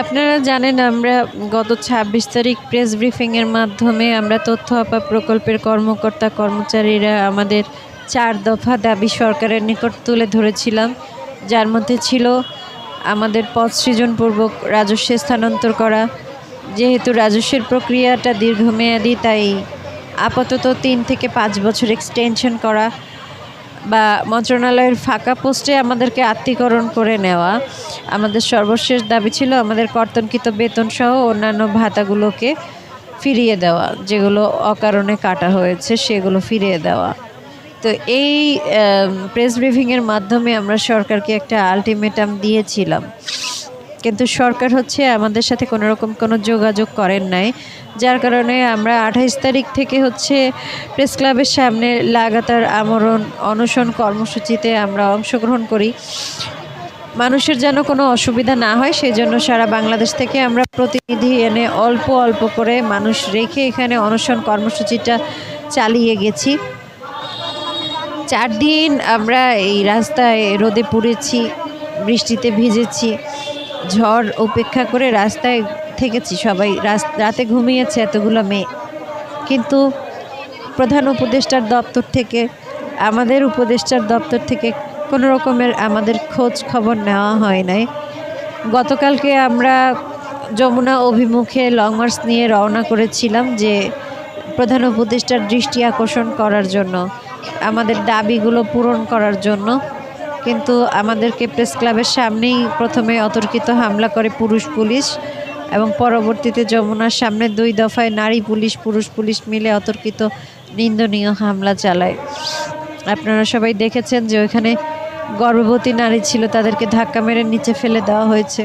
আপনারা জানেন, আমরা গত ছাব্বিশ তারিখ প্রেস ব্রিফিংয়ের মাধ্যমে আমরা তথ্য আপা প্রকল্পের কর্মকর্তা কর্মচারীরা আমাদের চার দফা দাবি সরকারের নিকট তুলে ধরেছিলাম। যার মধ্যে ছিল আমাদের পদ সৃজনপূর্বক রাজস্বে স্থানান্তর করা। যেহেতু রাজস্বের প্রক্রিয়াটা দীর্ঘমেয়াদী, তাই আপাতত তিন থেকে পাঁচ বছর এক্সটেনশন করা। বা মন্ত্রণালয়ের ফাঁকা পোস্টে আমাদেরকে আত্মীকরণ করে নেওয়া। আমাদের সর্বশেষ দাবি ছিল আমাদের কর্তনকৃত বেতন সহ অন্যান্য ভাতাগুলোকে ফিরিয়ে দেওয়া, যেগুলো অকারণে কাটা হয়েছে সেগুলো ফিরিয়ে দেওয়া। তো এই প্রেস ব্রিফিংয়ের মাধ্যমে আমরা সরকারকে একটা আলটিমেটাম দিয়েছিলাম। কিন্তু সরকার হচ্ছে আমাদের সাথে কোনো রকম কোনো যোগাযোগ করেন নাই। যার কারণে আমরা আঠাইশ তারিখ থেকে হচ্ছে প্রেস ক্লাবের সামনে লাগাতার আমরণ, অনশন কর্মসূচিতে আমরা অংশগ্রহণ করি। মানুষের যেন কোনো অসুবিধা না হয় সেই জন্য সারা বাংলাদেশ থেকে আমরা প্রতিনিধি এনে অল্প অল্প করে মানুষ রেখে এখানে অনশন কর্মসূচিটা চালিয়ে গেছি। চার দিন আমরা এই রাস্তায় রোদে পুড়েছি, বৃষ্টিতে ভিজেছি। ঝড় উপেক্ষা করে রাস্তায় থেকেছি সবাই। রাতে ঘুমিয়েছে এতগুলো মেয়ে। কিন্তু প্রধান উপদেষ্টার দপ্তর থেকে, আমাদের উপদেষ্টার দপ্তর থেকে কোনো রকমের আমাদের খোঁজ খবর নেওয়া হয় নাই। গতকালকে আমরা যমুনা অভিমুখে লং মার্চ নিয়ে রওনা করেছিলাম যে প্রধান উপদেষ্টার দৃষ্টি আকর্ষণ করার জন্য, আমাদের দাবিগুলো পূরণ করার জন্য। কিন্তু আমাদেরকে প্রেস ক্লাবের সামনেই প্রথমে অতর্কিত হামলা করে পুরুষ পুলিশ এবং পরবর্তীতে যমুনার সামনে দুই দফায় নারী পুলিশ, পুরুষ পুলিশ মিলে অতর্কিত নিন্দনীয় হামলা চালায়। আপনারা সবাই দেখেছেন যে ওইখানে গর্ভবতী নারী ছিল, তাদেরকে ধাক্কা মেরে নিচে ফেলে দেওয়া হয়েছে।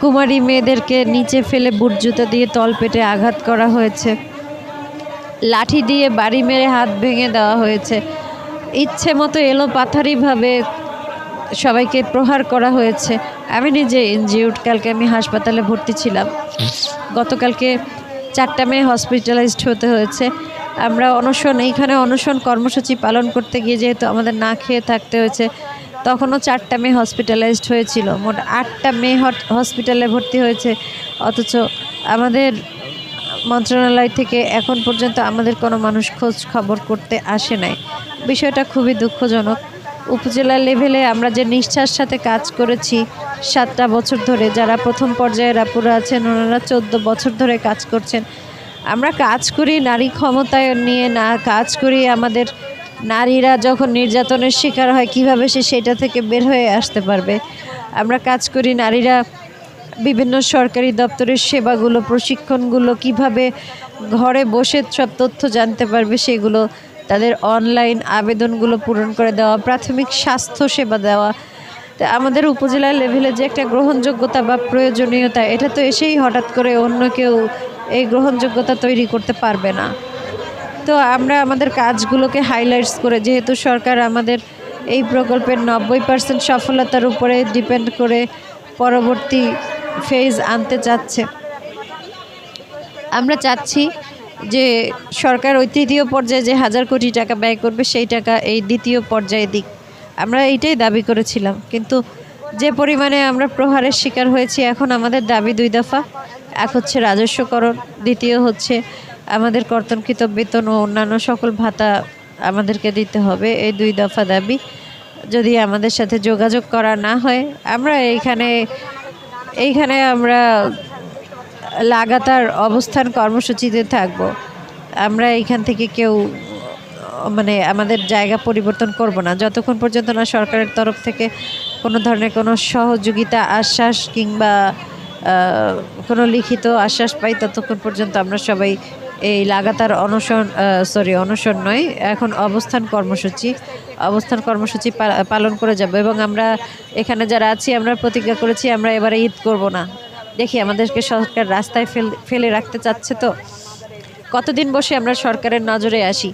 কুমারী মেয়েদেরকে নিচে ফেলে বুট জুতো দিয়ে তলপেটে আঘাত করা হয়েছে। লাঠি দিয়ে বাড়ি মেরে হাত ভেঙে দেওয়া হয়েছে। ইচ্ছে মতো এলো পাথারিভাবে সবাইকে প্রহার করা হয়েছে। আমি নিজে ইনজিউড কালকে আমি হাসপাতালে ভর্তি ছিলাম। গতকালকে চারটা মেয়ে হসপিটালাইজড হতে হয়েছে। আমরা অনশন, এইখানে অনশন কর্মসূচি পালন করতে গিয়ে যেহেতু আমাদের না খেয়ে থাকতে হয়েছে, তখনও চারটা মেয়ে হসপিটালাইজড হয়েছিল। মোট আটটা মেয়ে হসপিটালে ভর্তি হয়েছে। অথচ আমাদের মন্ত্রণালয় থেকে এখন পর্যন্ত আমাদের কোনো মানুষ খোঁজ খবর করতে আসে নাই। বিষয়টা খুবই দুঃখজনক। উপজেলা লেভেলে আমরা যে নিষ্ঠার সাথে কাজ করেছি সাতটা বছর ধরে, যারা প্রথম পর্যায়ের আপুরা আছেন, ওনারা চোদ্দ বছর ধরে কাজ করছেন। আমরা কাজ করি নারী ক্ষমতায়ন নিয়ে, না কাজ করি আমাদের নারীরা যখন নির্যাতনের শিকার হয়, কীভাবে সে সেটা থেকে বের হয়ে আসতে পারবে? আমরা কাজ করি নারীরা বিভিন্ন সরকারি দপ্তরের সেবাগুলো, প্রশিক্ষণগুলো, কীভাবে ঘরে বসে সব তথ্য জানতে পারবে, সেগুলো তাদের অনলাইন আবেদনগুলো পূরণ করে দেওয়া, প্রাথমিক স্বাস্থ্য সেবা দেওয়া। তা আমাদের উপজেলা লেভেলে যে একটা গ্রহণযোগ্যতা বা প্রয়োজনীয়তা, এটা তো এসেই হঠাৎ করে অন্য কেউ এই গ্রহণযোগ্যতা তৈরি করতে পারবে না। তো আমরা আমাদের কাজগুলোকে হাইলাইটস করে, যেহেতু সরকার আমাদের এই প্রকল্পের নব্বই পার্সেন্ট সফলতার উপরে ডিপেন্ড করে পরবর্তী ফেজ আনতে চাচ্ছে। আমরা চাচ্ছি যে সরকার ওই তৃতীয় পর্যায়ে যে হাজার কোটি টাকা ব্যয় করবে, সেই টাকা এই দ্বিতীয় পর্যায়ে দিক। আমরা এইটাই দাবি করেছিলাম। কিন্তু যে পরিমাণে আমরা প্রহারের শিকার হয়েছি, এখন আমাদের দাবি দুই দফা। এক হচ্ছে রাজস্বকরণ, দ্বিতীয় হচ্ছে আমাদের কর্তনকৃত বেতন ও অন্যান্য সকল ভাতা আমাদেরকে দিতে হবে। এই দুই দফা দাবি যদি আমাদের সাথে যোগাযোগ করা না হয়, আমরা এইখানে এইখানে আমরা লাগাতার অবস্থান কর্মসূচিতে থাকব। আমরা এখান থেকে কেউ মানে আমাদের জায়গা পরিবর্তন করব না। যতক্ষণ পর্যন্ত না সরকারের তরফ থেকে কোনো ধরনের কোনো সহযোগিতা, আশ্বাস কিংবা কোনো লিখিত আশ্বাস পাই, ততক্ষণ পর্যন্ত আমরা সবাই এই লাগাতার অনশন সরি অনশন নয়, এখন অবস্থান কর্মসূচি অবস্থান কর্মসূচি পালন করে যাব এবং আমরা এখানে যারা আছি, আমরা প্রতিজ্ঞা করেছি, আমরা এবারে ঈদ করব না। দেখি আমাদেরকে সরকার রাস্তায় ফেল রাখতে চাচ্ছে তো। কতদিন বসে আমরা সরকারের নজরে আসি?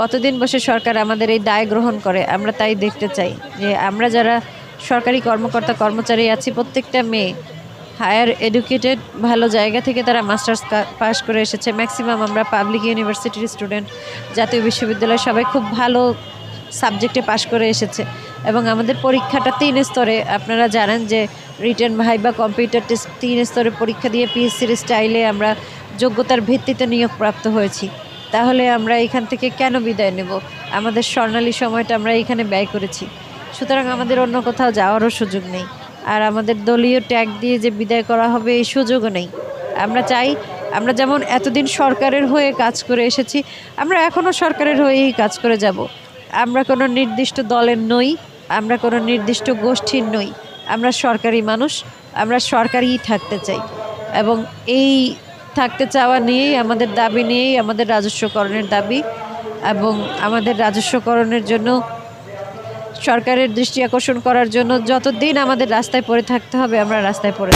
কতদিন বসে সরকার আমাদের এই দায় গ্রহণ করে? আমরা তাই দেখতে চাই যে আমরা যারা সরকারি কর্মকর্তা, কর্মচারী আছি, প্রত্যেকটা মেয়ে হায়ার এডুকেটেড ভালো জায়গা থেকে তারা মাস্টার্স পাস করে এসেছে। ম্যাক্সিমাম আমরা পাবলিক ইউনিভার্সিটির স্টুডেন্ট জাতীয় বিশ্ববিদ্যালয় সবাই খুব ভালো সাবজেক্টে পাশ করে এসেছে। এবং আমাদের পরীক্ষাটা তিন স্তরে। আপনারা জানেন যে রিটার্ন ভাই বা কম্পিউটার টেস্ট তিন স্তরে পরীক্ষা দিয়ে পিএসসির স্টাইলে আমরা যোগ্যতার ভিত্তিতে নিয়োগপ্রাপ্ত হয়েছি। তাহলে আমরা এখান থেকে কেন বিদায় নেব? আমাদের স্বর্ণালী সময়টা আমরা এখানে ব্যয় করেছি। সুতরাং আমাদের অন্য কোথাও যাওয়ারও সুযোগ নেই। আর আমাদের দলীয় ট্যাগ দিয়ে যে বিদায় করা হবে এই সুযোগও নেই। আমরা চাই, আমরা যেমন এতদিন সরকারের হয়ে কাজ করে এসেছি, আমরা এখনও সরকারের হয়েই কাজ করে যাব। আমরা কোনো নির্দিষ্ট দলের নই। আমরা কোনো নির্দিষ্ট গোষ্ঠীর নই আমরা সরকারি মানুষ, আমরা সরকারিই থাকতে চাই এবং এই থাকতে চাওয়া নিয়েই, আমাদের দাবি নিয়েই, আমাদের রাজস্বকরণের দাবি এবং আমাদের রাজস্বকরণের জন্য, সরকারের দৃষ্টি আকর্ষণ করার জন্য যতদিন আমাদের রাস্তায় পড়ে থাকতে হবে, আমরা রাস্তায় পড়ে।